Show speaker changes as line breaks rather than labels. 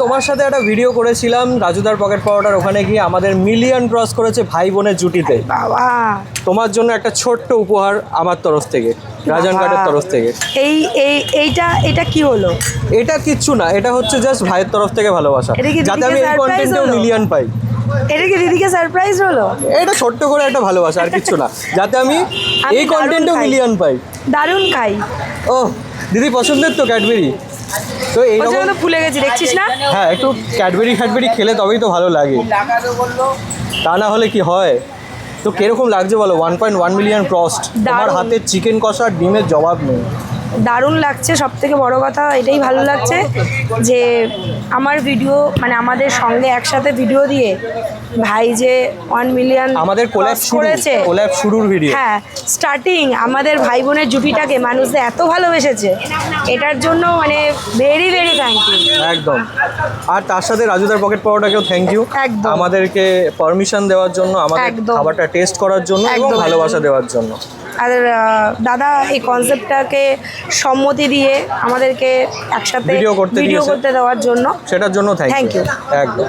তোমার সাথে একটা ভিডিও করেছিলাম রাজুদার পকেট পাউডার ওখানে গিয়ে আমাদের মিলিয়ন ক্রস করেছে ভাই বোনের জুটিতে।
বাবা।
তোমার জন্য একটা ছোট্ট উপহার আমার তরফ থেকে রাজন। কার্ডের তরফ থেকে।
এই এই এইটা এটা কি হলো?
এটা কিচ্ছু না এটা হচ্ছে জাস্ট ভাইয়ের তরফ থেকে ভালোবাসা। যাতে আমি এই কন্টেন্টেও? মিলিয়ন পাই।
এটা কি দিদিকে সারপ্রাইজ হলো?
এটা ছোট্ট করে একটা ভালোবাসা আর কিচ্ছু না। যাতে আমি এই কন্টেন্টেও। মিলিয়ন পাই।
দারুণ খাই।
ও দিদি পছন্দের তো ক্যাডবেরি তো এই
জন্য ফুলে গেছি দেখছিস না?
হ্যাঁ একটু ক্যাডবেরি ফ্যাডবেরি খেলে তবেই তো ভালো লাগে। তা না হলে কি হয়? তো কীরকম লাগছে বলো? One point one million crossed তোমার। হাতে চিকেন কষা আর ডিমের জবাব নেই।
দারুণ লাগছে সব থেকে বড় কথা এটাই ভালো লাগছে যে আমার ভিডিও মানে আমাদের সঙ্গে একসাথে ভিডিও দিয়ে ভাই যে ওয়ান মিলিয়ন
আমাদের
করেছে।
কোল্যাব শুরুর ভিডিও
হ্যাঁ স্টার্টিং আমাদের ভাই বোনের জুটিটাকে মানুষদের এত ভালোবেসেছে এটার জন্য মানে ভেরি ভেরি থ্যাংক ইউ
একদম। আর তার সাথে রাজুদার পকেট পাওয়াটাকেও থ্যাংক ইউ
একদম।
আমাদেরকে পারমিশন দেওয়ার জন্য আমাদের খাবারটা টেস্ট করার জন্য এবং ভালোবাসা দেওয়ার জন্য।
আর দাদা এই কনসেপ্টটাকে সম্মতি দিয়ে আমাদেরকে একসাথে ভিডিও করতে দেওয়ার জন্য।
সেটার জন্য থ্যাংক ইউ. একদম।